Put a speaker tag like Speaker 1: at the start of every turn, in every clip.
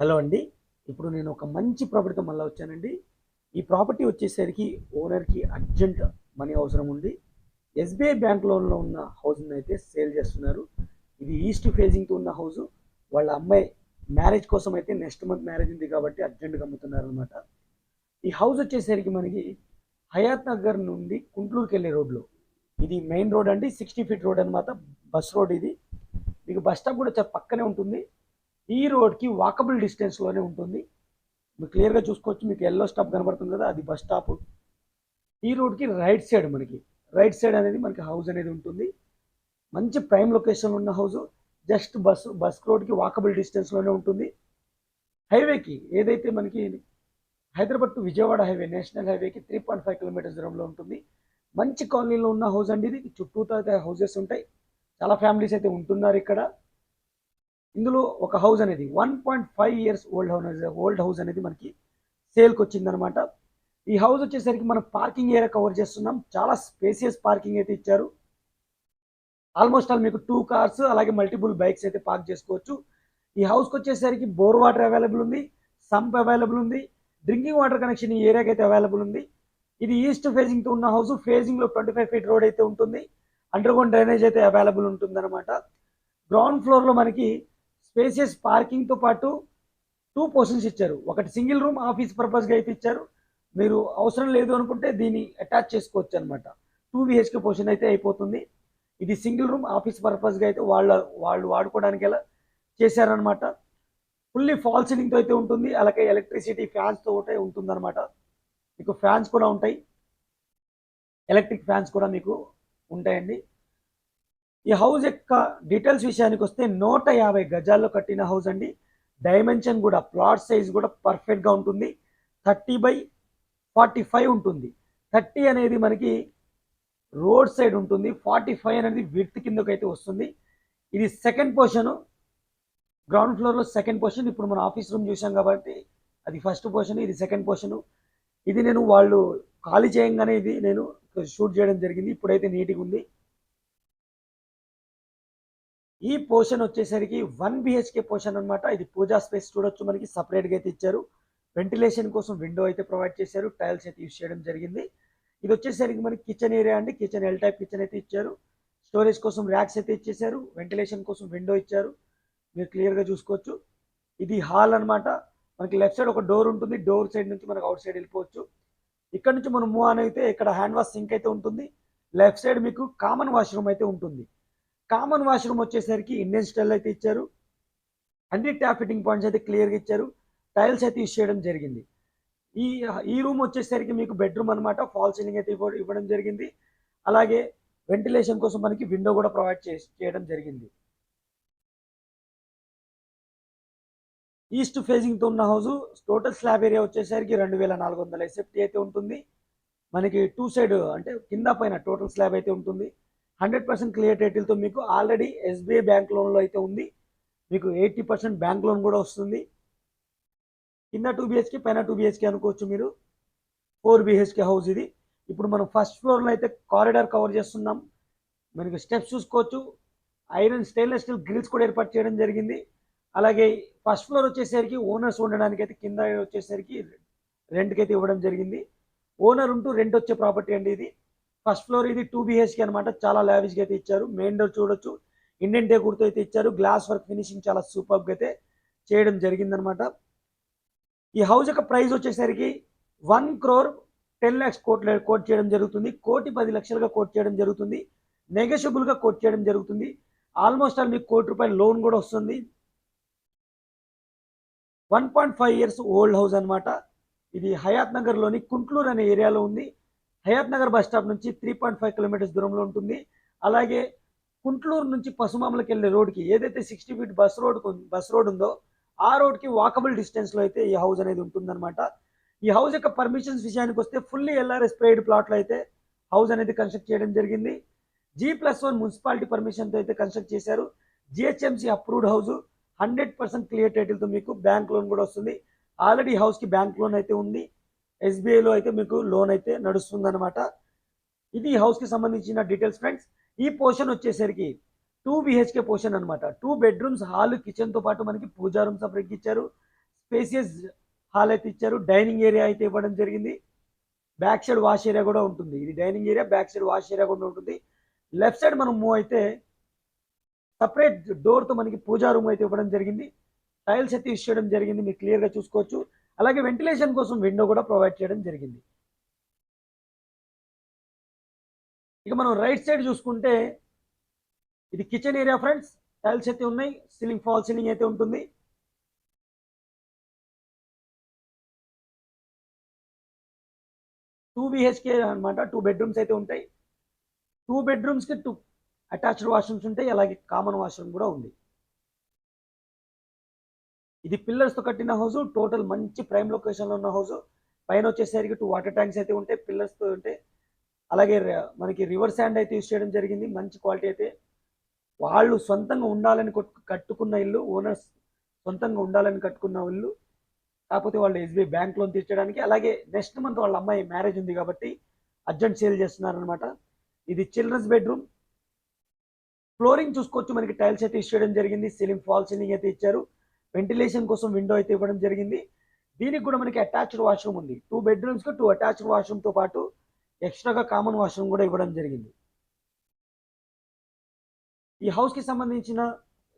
Speaker 1: Hello అండి. ఇప్పుడు నేను ఒక మంచి ప్రాపర్టీతో మళ్ళీ వచ్చానండి. ఈ ప్రాపర్టీ వచ్చేసరికి ఓనర్కి అర్జెంట్ మనీ అవసరం ఉంది. ఎస్బీఐ బ్యాంక్ లోన్లో ఉన్న హౌస్ని అయితే సేల్ చేస్తున్నారు. ఇది ఈస్ట్ ఫేజింగ్తో ఉన్న హౌస్. వాళ్ళ అమ్మాయి మ్యారేజ్ కోసం అయితే నెక్స్ట్ మంత్ మ్యారేజ్ ఉంది కాబట్టి అర్జెంట్గా అమ్ముతున్నారు అనమాట ఈ హౌస్ వచ్చేసరికి మనకి హయాత్ నగర్ నుండి కుంట్లూరుకి వెళ్ళే రోడ్లో. ఇది మెయిన్ రోడ్ అండి. సిక్స్టీ ఫీట్ రోడ్ అనమాట బస్ రోడ్ ఇది. మీకు బస్ స్టాప్ కూడా చాలా పక్కనే ఉంటుంది. ఈ రోడ్కి వాకబుల్ డిస్టెన్స్లోనే ఉంటుంది. మీరు క్లియర్గా చూసుకోవచ్చు మీకు ఎల్లో స్టాప్ కనబడుతుంది కదా అది బస్ స్టాప్. ఈ రోడ్కి రైట్ సైడ్ మనకి రైట్ సైడ్ అనేది మనకి హౌస్ అనేది ఉంటుంది. మంచి ప్రైమ్ లొకేషన్ ఉన్న హౌస్ జస్ట్ బస్ బస్ రోడ్కి వాకబుల్ డిస్టెన్స్లోనే ఉంటుంది. హైవేకి ఏదైతే మనకి Hyderabad to Vijayawada highway national హైవేకి త్రీ పాయింట్ ఫైవ్ కిలోమీటర్స్ దూరంలో ఉంటుంది. మంచి కాలనీలో ఉన్న హౌస్ అండి ఇది. చుట్టూతో అయితే హౌసెస్ ఉంటాయి. చాలా ఫ్యామిలీస్ అయితే ఉంటున్నారు ఇక్కడ. ఇందులో ఒక హౌస్ అనేది one point five years old house old house అనేది మనకి సేల్కి వచ్చిందనమాట ఈ హౌస్ వచ్చేసరికి మనం పార్కింగ్ ఏరియా కవర్ చేస్తున్నాం. చాలా స్పేసియస్ పార్కింగ్ అయితే ఇచ్చారు. ఆల్మోస్ట్ ఆల్ మీకు టూ కార్స్ అలాగే మల్టిపుల్ బైక్స్ అయితే పార్క్ చేసుకోవచ్చు. ఈ హౌస్కి వచ్చేసరికి బోర్ వాటర్ అవైలబుల్ ఉంది సంప్ అవైలబుల్ ఉంది డ్రింకింగ్ వాటర్ కనెక్షన్ ఈ ఏరియాకి అయితే అవైలబుల్ ఉంది. ఇది ఈస్ట్ ఫేజింగ్తో ఉన్న హౌస్ ఫేజింగ్లో ట్వంటీ ఫైవ్ ఫీట్ రోడ్ అయితే ఉంటుంది. అండర్గ్రౌండ్ డ్రైనేజ్ అయితే అవైలబుల్ ఉంటుంది అనమాట గ్రౌండ్ ఫ్లోర్లో మనకి స్పేసియస్ పార్కింగ్తో పాటు టూ పోర్షన్స్ ఇచ్చారు. ఒకటి సింగిల్ రూమ్ ఆఫీస్ పర్పస్గా అయితే ఇచ్చారు. మీరు అవసరం లేదు అనుకుంటే దీన్ని అటాచ్ చేసుకోవచ్చు అనమాట టూ బిహెచ్కే పోర్షన్ అయితే అయిపోతుంది. ఇది సింగిల్ రూమ్ ఆఫీస్ పర్పస్గా అయితే వాళ్ళ వాళ్ళు వాడుకోవడానికి ఎలా చేశారనమాట ఫుల్లీ ఫాల్ సీలింగ్తో అయితే ఉంటుంది. అలాగే ఎలక్ట్రిసిటీ ఫ్యాన్స్తో ఒకటే ఉంటుందన్నమాట. మీకు ఫ్యాన్స్ కూడా ఉంటాయి. ఎలక్ట్రిక్ ఫ్యాన్స్ కూడా మీకు ఉంటాయండి. ఈ హౌస్ యొక్క డీటెయిల్స్ విషయానికి వస్తే నూట యాభై గజాల్లో కట్టిన హౌస్ అండి. డైమెన్షన్ కూడా ప్లాట్ సైజ్ కూడా పర్ఫెక్ట్గా ఉంటుంది. థర్టీ బై ఫార్టీ ఫైవ్ ఉంటుంది. థర్టీ అనేది మనకి రోడ్ సైడ్ ఉంటుంది. ఫార్టీ ఫైవ్ అనేది విడ్త్ కిందకైతే అయితే వస్తుంది. ఇది సెకండ్ పోర్షన్ గ్రౌండ్ ఫ్లోర్లో సెకండ్ పోర్షన్ ఇప్పుడు మనం ఆఫీస్ రూమ్ చూసాం కాబట్టి అది ఫస్ట్ పోర్షన్ ఇది సెకండ్ పోర్షన్ ఇది నేను వాళ్ళు ఖాళీ చేయంగానే ఇది నేను షూట్ చేయడం జరిగింది. ఇప్పుడైతే నీట్గా ఉంది. ఈ పోర్షన్ వచ్చేసరికి వన్ బిహెచ్కే పోర్షన్ అనమాట ఇది పూజా స్పేస్ చూడొచ్చు మనకి. సపరేట్గా అయితే ఇచ్చారు. వెంటిలేషన్ కోసం విండో అయితే ప్రొవైడ్ చేశారు. టైల్స్ అయితే యూస్ చేయడం జరిగింది. ఇది వచ్చేసరికి మనకి కిచెన్ ఏరియా అండి. కిచెన్ ఎల్ టైప్ కిచెన్ అయితే ఇచ్చారు. స్టోరేజ్ కోసం ర్యాక్స్ అయితే ఇచ్చేసారు వెంటిలేషన్ కోసం విండో ఇచ్చారు. మీరు క్లియర్గా చూసుకోవచ్చు. ఇది హాల్ అన్నమాట. మనకి లెఫ్ట్ సైడ్ ఒక డోర్ ఉంటుంది. డోర్ సైడ్ నుంచి మనకు అవుట్ సైడ్ వెళ్ళిపోవచ్చు. ఇక్కడ నుంచి మనం మూవ్ ఆన్ అయితే ఇక్కడ హ్యాండ్ వాష్ సింక్ అయితే ఉంటుంది. లెఫ్ట్ సైడ్ మీకు కామన్ వాష్రూమ్ అయితే ఉంటుంది. కామన్ వాష్రూమ్ వచ్చేసరికి ఇండియన్ స్టైల్ అయితే ఇచ్చారు. అన్ని ట్యాప్ ఫిట్టింగ్ పాయింట్స్ అయితే క్లియర్గా ఇచ్చారు. టైల్స్ అయితే యూస్ చేయడం జరిగింది. ఈ ఈ రూమ్ వచ్చేసరికి మీకు బెడ్రూమ్ అనమాట ఫాల్ సీలింగ్ అయితే ఇవ్వడం జరిగింది. అలాగే వెంటిలేషన్ కోసం మనకి విండో కూడా ప్రొవైడ్ చేయడం జరిగింది. ఈస్ట్ ఫేజింగ్తో ఉన్న హౌస్ టోటల్ స్లాబ్ ఏరియా వచ్చేసరికి రెండు వేల నాలుగు వందల ఎస్ఎఫ్టీ అయితే ఉంటుంది. మనకి టూ సైడ్ అంటే కింద పైన టోటల్ స్లాబ్ అయితే ఉంటుంది. హండ్రెడ్ పర్సెంట్ క్లియర్ టైటిల్తో మీకు ఆల్రెడీ ఎస్బీఐ బ్యాంక్ లోన్లో అయితే ఉంది. మీకు ఎయిటీ పర్సెంట్ బ్యాంక్ లోన్ కూడా వస్తుంది. కింద టూ బిహెచ్కే పైన టూ బిహెచ్కే అనుకోవచ్చు మీరు. ఫోర్ బిహెచ్కే హౌస్ ఇది. ఇప్పుడు మనం ఫస్ట్ ఫ్లోర్లో అయితే కారిడార్ కవర్ చేస్తున్నాం. మనకి స్టెప్స్ చూసుకోవచ్చు. ఐరన్ స్టెయిన్లెస్ స్టీల్ గ్రిల్స్ కూడా ఏర్పాటు చేయడం జరిగింది. అలాగే ఫస్ట్ ఫ్లోర్ వచ్చేసరికి ఓనర్స్ ఉండడానికి అయితే కింద వచ్చేసరికి రెంట్కి అయితే ఇవ్వడం జరిగింది. ఓనర్ ఉంటూ రెంట్ వచ్చే ప్రాపర్టీ అండి ఇది. ఫస్ట్ ఫ్లోర్ ఇది టూ బిహెచ్కే అనమాట చాలా లావిష్గా అయితే ఇచ్చారు. మెయిన్ డోర్ చూడొచ్చు. ఇండియన్ డేకూర్తో అయితే ఇచ్చారు. గ్లాస్ వర్క్ ఫినిషింగ్ చాలా సూపర్గా అయితే చేయడం జరిగిందనమాట ఈ హౌస్ యొక్క ప్రైస్ వచ్చేసరికి one crore ten lakhs quote quote చేయడం జరుగుతుంది. కోటి పది లక్షలుగా కోట్ చేయడం జరుగుతుంది. నెగోషియబుల్గా కోట్ చేయడం జరుగుతుంది. ఆల్మోస్ట్ ఆల్ మీకు కోటి రూపాయల లోన్ కూడా వస్తుంది. One point five years old house అనమాట ఇది హయాత్ నగర్లోని కుంట్లూరు అనే ఏరియాలో ఉంది. హయాత్ నగర్ బస్ స్టాప్ నుంచి త్రీ పాయింట్ ఫైవ్ కిలోమీటర్స్ దూరంలో ఉంటుంది. అలాగే కుంట్లూరు నుంచి పసుమామలకి వెళ్ళే రోడ్కి ఏదైతే sixty feet bus road bus road ఉందో ఆ రోడ్కి వాకబుల్ డిస్టెన్స్లో అయితే ఈ హౌస్ అనేది ఉంటుందన్నమాట. ఈ హౌస్ యొక్క పర్మిషన్స్ విషయానికి వస్తే ఫుల్లీ ఎల్ఆర్ఎస్ స్ప్రేడ్ ప్లాట్లో అయితే హౌస్ అనేది కన్స్ట్రక్ట్ చేయడం జరిగింది. జీ ప్లస్ వన్ మున్సిపాలిటీ పర్మిషన్తో అయితే కన్స్ట్రక్ట్ చేశారు. GHMC approved house hundred percent clear టైటిల్తో మీకు బ్యాంక్ లోన్ కూడా వస్తుంది. ఆల్రెడీ హౌస్కి బ్యాంక్ లోన్ అయితే ఉంది. ఎస్బీఐలో అయితే మీకు లోన్ అయితే నడుస్తుందన్నమాట. ఇది హౌస్కి సంబంధించిన డీటెయిల్స్ ఫ్రెండ్స్. ఈ పోర్షన్ వచ్చేసరికి టూ బిహెచ్కే పోర్షన్ అనమాట టూ బెడ్రూమ్స్ హాల్ కిచెన్తో పాటు మనకి పూజా రూమ్ సపరేట్ ఇచ్చారు. స్పేసియస్ హాల్ అయితే ఇచ్చారు. డైనింగ్ ఏరియా అయితే ఇవ్వడం జరిగింది. బ్యాక్ సైడ్ వాష్ ఏరియా కూడా ఉంటుంది. ఇది dining area back side wash area కూడా ఉంటుంది. లెఫ్ట్ సైడ్ మనం మూవ్ అయితే సపరేట్ డోర్తో మనకి పూజా రూమ్ అయితే ఇవ్వడం జరిగింది. టైల్స్ అయితే యూస్ చేయడం జరిగింది. మీరు క్లియర్గా చూసుకోవచ్చు. అలాగే వెంటిలేషన్ కోసం విండో కూడా ప్రొవైడ్ చేయడం జరిగింది. ఇక మనం రైట్ సైడ్ చూసుకుంటే ఇది కిచెన్ ఏరియా ఫ్రెండ్స్. టైల్స్ అయితే ఉన్నాయి సీలింగ్ ఫాల్ సీలింగ్ అయితే ఉంటుంది. టూ బిహెచ్కే అనమాట టూ బెడ్రూమ్స్ అయితే ఉంటాయి. టూ బెడ్రూమ్స్కి టూ అటాచ్డ్ వాష్రూమ్స్ ఉంటాయి అలాగే కామన్ వాష్రూమ్ కూడా ఉంది. ఇది పిల్లర్స్తో కట్టిన హౌస్ టోటల్ మంచి ప్రైమ్ లొకేషన్లో ఉన్న హౌస్ పైన వచ్చేసరికి టూ వాటర్ ట్యాంక్స్ అయితే ఉంటాయి పిల్లర్స్తో ఉంటాయి అలాగే మనకి రివర్ శాండ్ అయితే యూస్ చేయడం జరిగింది మంచి క్వాలిటీ అయితే. వాళ్ళు సొంతంగా ఉండాలని కట్టుకున్న ఇల్లు ఓనర్స్ సొంతంగా ఉండాలని కట్టుకున్న ఇల్లు. కాకపోతే వాళ్ళు ఎస్బీఐ బ్యాంక్ లోన్ తీర్చడానికి అలాగే నెక్స్ట్ మంత్ వాళ్ళ అమ్మాయి మ్యారేజ్ ఉంది కాబట్టి అర్జెంట్ సేల్ చేస్తున్నారు అనమాట ఇది చిల్డ్రన్స్ బెడ్రూమ్ ఫ్లోరింగ్ చూసుకోవచ్చు మనకి టైల్స్ అయితే ఇచ్చేయడం జరిగింది సీలింగ్ ఫాల్ సీలింగ్ అయితే ఇచ్చారు. వెంటిలేషన్ కోసం విండో అయితే ఇవ్వడం జరిగింది. దీనికి కూడా మనకి అటాచ్డ్ వాష్రూమ్ ఉంది. టూ బెడ్రూమ్స్కి టూ అటాచ్డ్ వాష్రూమ్తో పాటు ఎక్స్ట్రాగా కామన్ వాష్రూమ్ కూడా ఇవ్వడం జరిగింది. ఈ హౌస్కి సంబంధించిన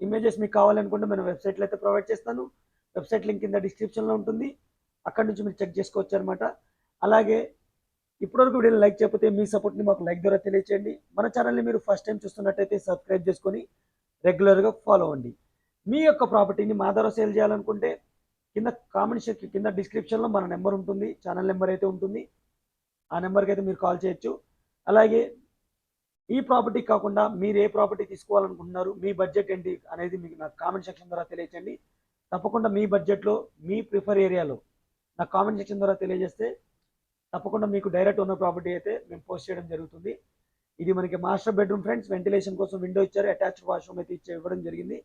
Speaker 1: ఇమేజెస్ మీకు కావాలనుకుంటే నేను వెబ్సైట్లో అయితే ప్రొవైడ్ చేస్తాను. వెబ్సైట్ లింక్ కింద డిస్క్రిప్షన్లో ఉంటుంది. అక్కడ నుంచి మీరు చెక్ చేసుకోవచ్చు అనమాట అలాగే ఇప్పటివరకు వీడియో లైక్ చేయకపోతే మీ సపోర్ట్ని మాకు లైక్ ద్వారా తెలియచేయండి. మన ఛానల్ని మీరు ఫస్ట్ టైం చూస్తున్నట్టయితే సబ్స్క్రైబ్ చేసుకొని రెగ్యులర్గా ఫాలో అవ్వండి. మీ యొక్క ప్రాపర్టీని మా ద్వారా సేల్ చేయాలనుకుంటే కింద కామెంట్ సెక్షన్ కింద డిస్క్రిప్షన్లో మన నెంబర్ ఉంటుంది. ఛానల్ నెంబర్ అయితే ఉంటుంది. ఆ నెంబర్కి అయితే మీరు కాల్ చేయొచ్చు. అలాగే ఈ ప్రాపర్టీ కాకుండా మీరు ఏ ప్రాపర్టీ తీసుకోవాలనుకుంటున్నారు మీ బడ్జెట్ ఏంటి అనేది మీకు నాకు కామెంట్ సెక్షన్ ద్వారా తెలియచండి తప్పకుండా మీ బడ్జెట్లో మీ ప్రిఫర్ ఏరియాలో నాకు కామెంట్ సెక్షన్ ద్వారా తెలియజేస్తే తప్పకుండా మీకు డైరెక్ట్ ఉన్న ప్రాపర్టీ అయితే మేము పోస్ట్ చేయడం జరుగుతుంది. ఇది మనకి మాస్టర్ బెడ్రూమ్ ఫ్రెండ్స్ వెంటిలేషన్ కోసం విండో ఇచ్చారు. అటాచ్డ్ వాష్రూమ్ అయితే ఇచ్చే ఇవ్వడం జరిగింది.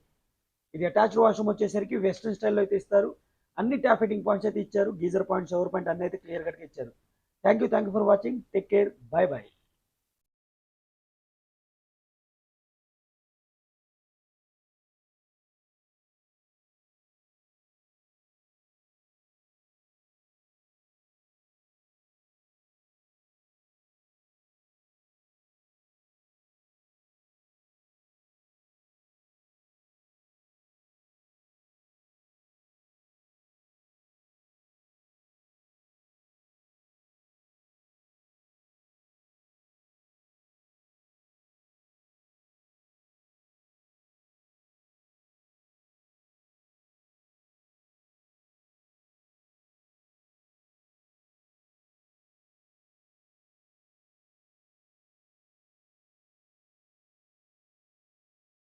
Speaker 1: ఇది అటాచ్డ్ వాష్రూమ్ వచ్చేసరికి వెస్ట్రన్ స్టైల్లో అయితే ఇస్తారు. అన్ని ట్యాప్ ఫిట్టింగ్ పాయింట్స్ అయితే ఇచ్చారు. గీజర్ పాయింట్ షవర్ పాయింట్ అన్ని అయితే క్లియర్ కట్గా ఇచ్చారు. Thank you thank you for watching take care bye bye